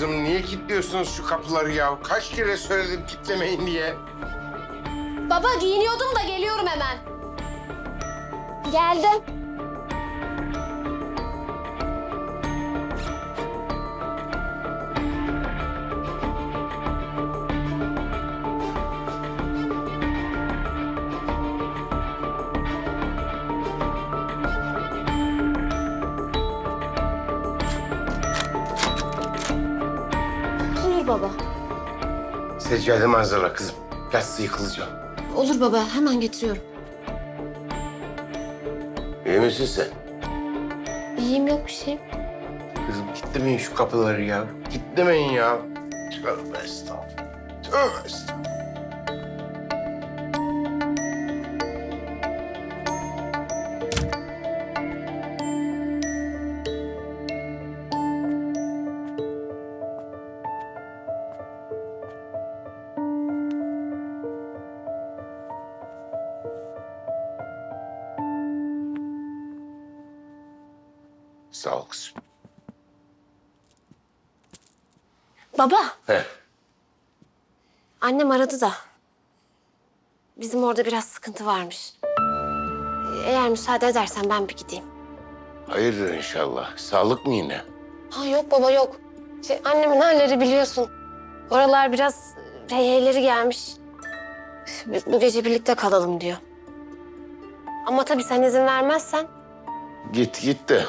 Kızım niye kilitliyorsunuz şu kapıları ya? Kaç kere söyledim kilitlemeyin diye. Baba giyiniyordum da geliyorum hemen. Geldim. Buyur baba. Seccademi hazırla kızım. Yatsı yıkılacağım. Olur baba hemen getiriyorum. İyi misin sen? İyiyim yok bir şey. Kızım kilitlemeyin şu kapıları ya. Kilitlemeyin ya. Tövbe estağfurullah. Tövbe estağfurullah. Sağ ol kızım. Baba He. annem aradı da. Bizim orada biraz sıkıntı varmış. Eğer müsaade edersen ben bir gideyim. Hayırdır inşallah. Sağlık mı yine? Ha yok baba yok. Şey, annemin halleri biliyorsun. Oralar biraz heyheyleri gelmiş. Bu- Bu gece birlikte kalalım diyor. Ama tabii sen izin vermezsen Git git de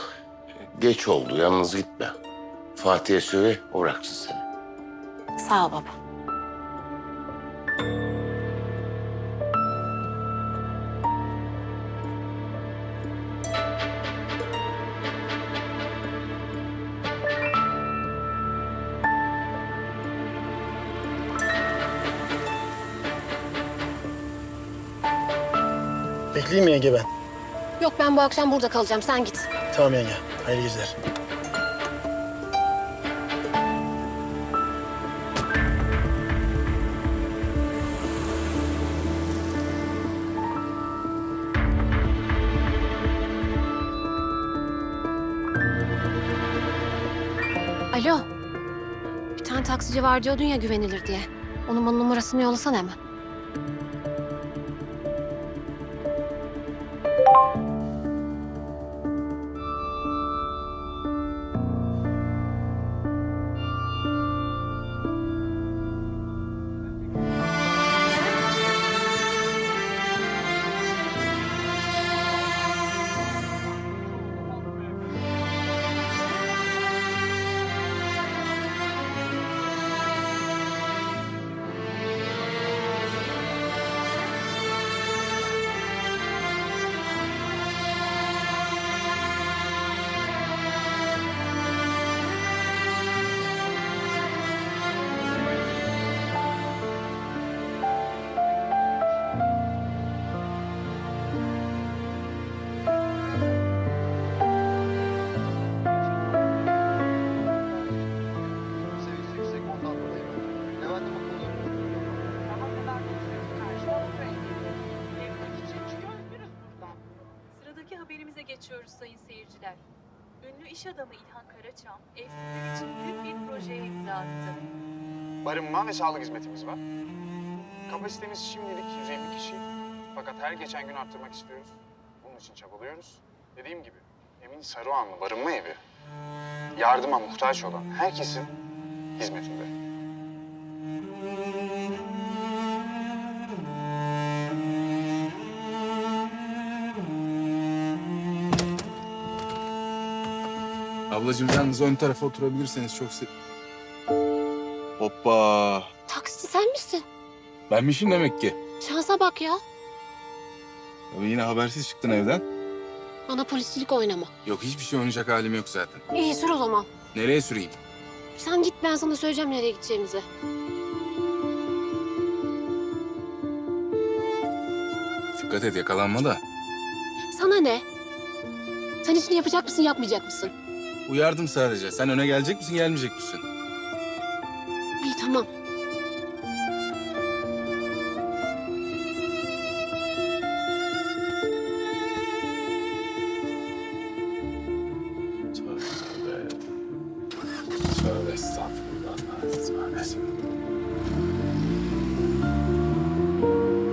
geç oldu. Yalnız gitme. Fatih'e söyle o bıraksın seni. sağ ol baba. Bekleyeyim mi yenge ben? Yok ben bu akşam burada kalacağım sen git. Tamam yenge. Hayırlı geceler. Alo. Bir tane taksici var diyordun ya güvenilir diye. Onun bana numarasını yollasana hemen. Geçiyoruz sayın seyirciler. Ünlü iş adamı İlhan Karaçam, evsizler için büyük bir projeye imza attı. Barınma ve sağlık hizmetimiz var. Kapasitemiz şimdilik 150 kişi. Fakat her geçen gün arttırmak istiyoruz. Bunun için çabalıyoruz. Dediğim gibi Emin Saruhanlı Barınma Evi yardıma muhtaç olan herkesin hizmetinde. Ablacığım yalnız ön tarafa oturabilirseniz çok se... Hoppa. Taksici sen misin? Benmişim demek ki. Şansa bak ya. Abi yine habersiz çıktın evden. Bana polisçilik oynama. Yok hiçbir şey oynayacak halim yok zaten. İyi sür o zaman. Nereye süreyim? Sen git ben sana söyleyeceğim nereye gideceğimizi. Dikkat et yakalanma da. Sana ne? Sen işini yapacak mısın yapmayacak mısın? Uyardım sadece. Sen öne gelecek misin gelmeyecek misin? İyi tamam.